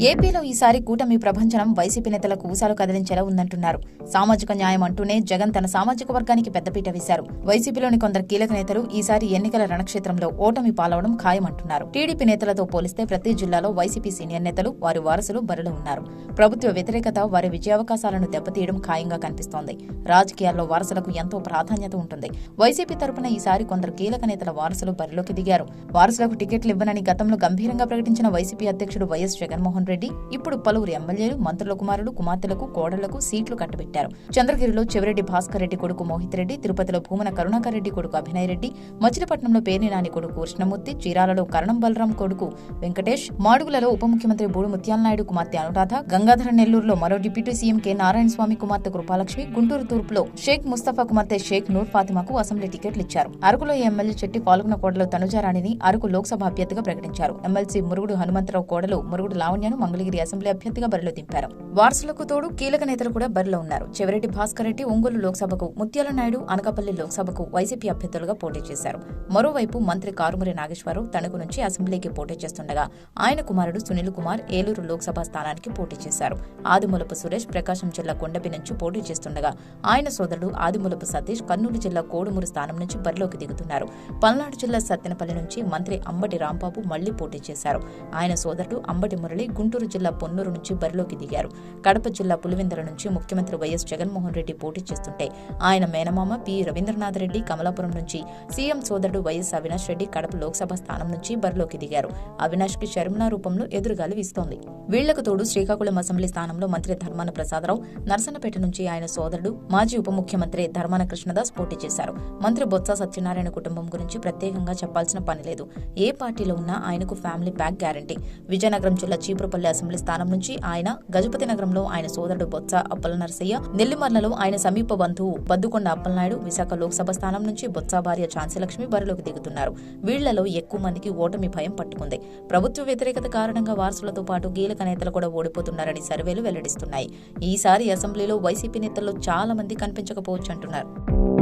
ఏపీలో ఈసారి కూటమి ప్రభంచనం వైసీపీ నేతలకు ఊసాలు కదిలించేలా ఉందంటున్నారు. సామాజిక న్యాయం అంటూనే జగన్ తన సామాజిక వర్గానికి పెద్దపీట వేశారు. వైసీపీలోని కొందరు కీలక నేతలు ఈసారి ఎన్నికల రణక్షేత్రంలో ఓటమి పాలవడం ఖాయమంటున్నారు. టీడీపీ నేతలతో పోలిస్తే ప్రతి జిల్లాలో వైసీపీ సీనియర్ నేతలు వారి వారసులు బరిలో ఉన్నారు. ప్రభుత్వ వ్యతిరేకత వారి విజయావకాశాలను దెబ్బతీయడం ఖాయంగా కనిపిస్తోంది. రాజకీయాల్లో వారసులకు ఎంతో ప్రాధాన్యత ఉంటుంది. వైసీపీ తరపున ఈసారి కొందరు కీలక నేతల వారసులు బరిలోకి దిగారు. వారసులకు టికెట్లు ఇవ్వనని గతంలో గంభీరంగా ప్రకటించిన వైసీపీ అధ్యక్షుడు వైఎస్ జగన్మోహన్ రెడ్డి ఇప్పుడు పలువురు ఎమ్మెల్యేలు మంత్రుల కుమారులు కుమార్తెలకు కోడళ్ళకు సీట్లు కట్టబెట్టారు. చంద్రగిరిలో చెవిరెడ్డి భాస్కర్ రెడ్డి కొడుకు మోహిత్ రెడ్డి తిరుపతిలో భూమన కరుణాకర్ రెడ్డి కొడుకు అభినయ్ రెడ్డి మచిలీపట్నంలో పేర్ని నాని కొడుకు కృష్ణమూర్తి చీరాలలో కరణం బలరాం కొడుకు వెంకటేష్ మాడుగులలో ఉప ముఖ్యమంత్రి బూడు ముత్యాల నాయుడు కుమార్తె అనురాధ గంగాధర నెల్లూరులో మరో deputy CM K Narayana Swamy కుమార్తె కృపాలక్ష్మి గుంటూరు తూర్పులో షేక్ ముస్తఫా కుమార్తె షేక్ నూర్ ఫాతిమాకు అసెంబ్లీ టికెట్లు ఇచ్చారు. అరకులో ఎమ్మెల్యే చెట్టి పాల్గొన కోడలు తనుజారాణిని అరకు లోక్సభ అభ్యర్థిగా ప్రకటించారు. ఎమ్మెల్సీ మురుగుడు హనుమంతరావు కోడలు మురుగుడు లావణ్యను మంగళగిరి అసెంబ్లీ అభ్యర్థిగా బరిలో దింపారు. వారసులకు తోడు కీలక నేతలు కూడా బరిలో ఉన్నారు. చెవిరెడ్డి భాస్కర్ రెడ్డి ఒంగోలు లోక్సభకు ముత్యాల నాయుడు అనకాపల్లి లోక్సభకు వైసీపీ అభ్యర్థులుగా పోటీ చేశారు. మరోవైపు మంత్రి కారుమూరి నాగేశ్వరరావు తణుకు నుంచి అసెంబ్లీకి పోటీ చేస్తుండగా ఆయన కుమారుడు సునీల్ కుమార్ ఏలూరు లోక్సభ స్థానానికి పోటీ చేశారు. ఆదిమూలపు సురేష్ ప్రకాశం జిల్లా కొండపి నుంచి పోటీ చేస్తుండగా ఆయన సోదరుడు ఆదిమూలపు సతీష్ కర్నూలు జిల్లా కోడుమూరు స్థానం నుంచి బరిలోకి దిగుతున్నారు. పల్నాడు జిల్లా సత్తెనపల్లి నుంచి మంత్రి అంబటి రాంబాబు మళ్ళీ పోటీ చేశారు. ఆయన సోదరుడు అంబటి మురళి గుంటూరు జిల్లా పొన్నూరు నుంచి బరిలోకి దిగారు. కడప జిల్లా పులివెందుల నుంచి ముఖ్యమంత్రి వైఎస్ జగన్మోహన్ రెడ్డి పోటీ చేస్తుంటే ఆయన మేనమామ పి. రవీంద్రనాథ్ రెడ్డి కమలాపురం నుంచి సీఎం సోదరుడు వైఎస్ అవినాష్ రెడ్డి కడప లోక్సభ స్థానం నుంచి బరిలోకి దిగారు. అవినాష్కి షర్మిల రూపంలో ఎదురుగాలి వీస్తోంది. వీళ్ళకు తోడు శ్రీకాకుళం అసెంబ్లీ స్థానంలో మంత్రి ధర్మాన ప్రసాదరావు నర్సనపేట నుంచి ఆయన సోదరుడు మాజీ ఉప ముఖ్యమంత్రి ధర్మాన కృష్ణదాస్ పోటీ చేశారు. మంత్రి బొత్స సత్యనారాయణ కుటుంబం గురించి ప్రత్యేకంగా చెప్పాల్సిన పని లేదు. ఏ పార్టీలో ఉన్నా ఆయనకు ఫ్యామిలీ ప్యాక్ గ్యారంటీ. విజయనగరం జిల్లా చీపురుపల్లి అసెంబ్లీ స్థానం నుంచి ఆయన గజపతి నగరంలో ఆయన సోదరుడు బొత్స అప్పల నరసయ్య నెల్లిమర్లలో ఆయన సమీప బంధువు బద్దుకొండ అప్పలనాయుడు విశాఖ లోక్సభ స్థానం నుంచి బొత్స భార్య ఝాన్సీలక్ష్మి బరిలోకి దిగుతున్నారు. వీళ్ళలో ఎక్కువ మందికి ఓటమి భయం పట్టుకుంది. ప్రభుత్వ వ్యతిరేకత కారణంగా వారసులతో పాటు కీలక నేతలు కూడా ఓడిపోతున్నారని సర్వేలు వెల్లడిస్తున్నాయి. ఈసారి అసెంబ్లీలో వైసీపీ నేతల్లో చాలా మంది కనిపించకపోవచ్చు అంటున్నారు.